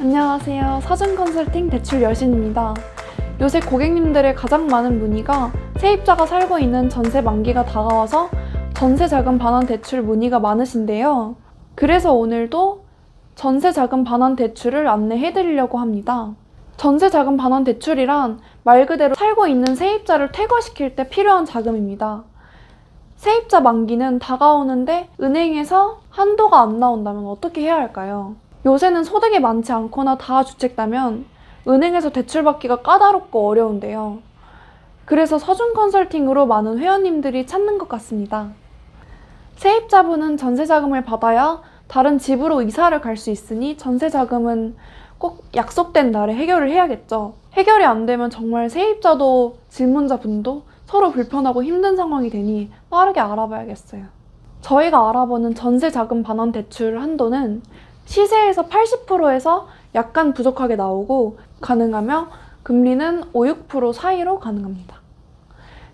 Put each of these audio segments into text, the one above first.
안녕하세요. 사준 컨설팅 대출 여신입니다. 요새 고객님들의 가장 많은 문의가 세입자가 살고 있는 전세 만기가 다가와서 전세 자금 반환 대출 문의가 많으신데요. 그래서 오늘도 전세 자금 반환 대출을 안내해 드리려고 합니다. 전세 자금 반환 대출이란 말 그대로 살고 있는 세입자를 퇴거시킬 때 필요한 자금입니다. 세입자 만기는 다가오는데 은행에서 한도가 안 나온다면 어떻게 해야 할까요? 요새는 소득이 많지 않거나 다 주택다면 은행에서 대출받기가 까다롭고 어려운데요. 그래서 서준 컨설팅으로 많은 회원님들이 찾는 것 같습니다. 세입자분은 전세자금을 받아야 다른 집으로 이사를 갈 수 있으니 전세자금은 꼭 약속된 날에 해결을 해야겠죠. 해결이 안 되면 정말 세입자도 질문자분도 서로 불편하고 힘든 상황이 되니 빠르게 알아봐야겠어요. 저희가 알아보는 전세자금 반환 대출 한도는 시세에서 80%에서 약간 부족하게 나오고 가능하며 금리는 5, 6% 사이로 가능합니다.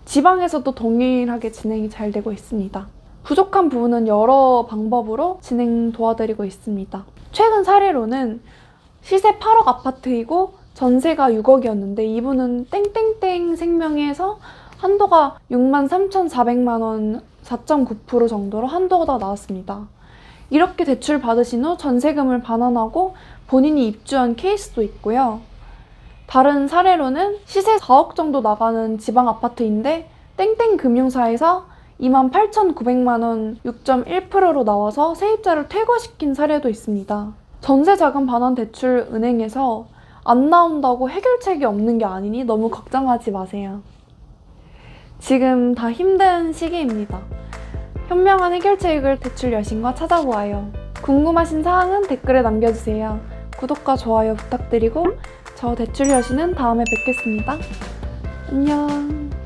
지방에서도 동일하게 진행이 잘 되고 있습니다. 부족한 부분은 여러 방법으로 진행 도와드리고 있습니다. 최근 사례로는 시세 8억 아파트이고 전세가 6억이었는데 이분은 땡땡땡 생명에서 한도가 6만 3,400만 원 4.9% 정도로 한도가 나왔습니다. 이렇게 대출 받으신 후 전세금을 반환하고 본인이 입주한 케이스도 있고요. 다른 사례로는 시세 4억 정도 나가는 지방 아파트인데 땡땡 금융사에서 28,900만 원 6.1%로 나와서 세입자를 퇴거시킨 사례도 있습니다. 전세 자금 반환 대출 은행에서 안 나온다고 해결책이 없는 게 아니니 너무 걱정하지 마세요. 지금 다 힘든 시기입니다. 현명한 해결책을 대출 여신과 찾아보아요. 궁금하신 사항은 댓글에 남겨주세요. 구독과 좋아요 부탁드리고 저 대출 여신은 다음에 뵙겠습니다. 안녕.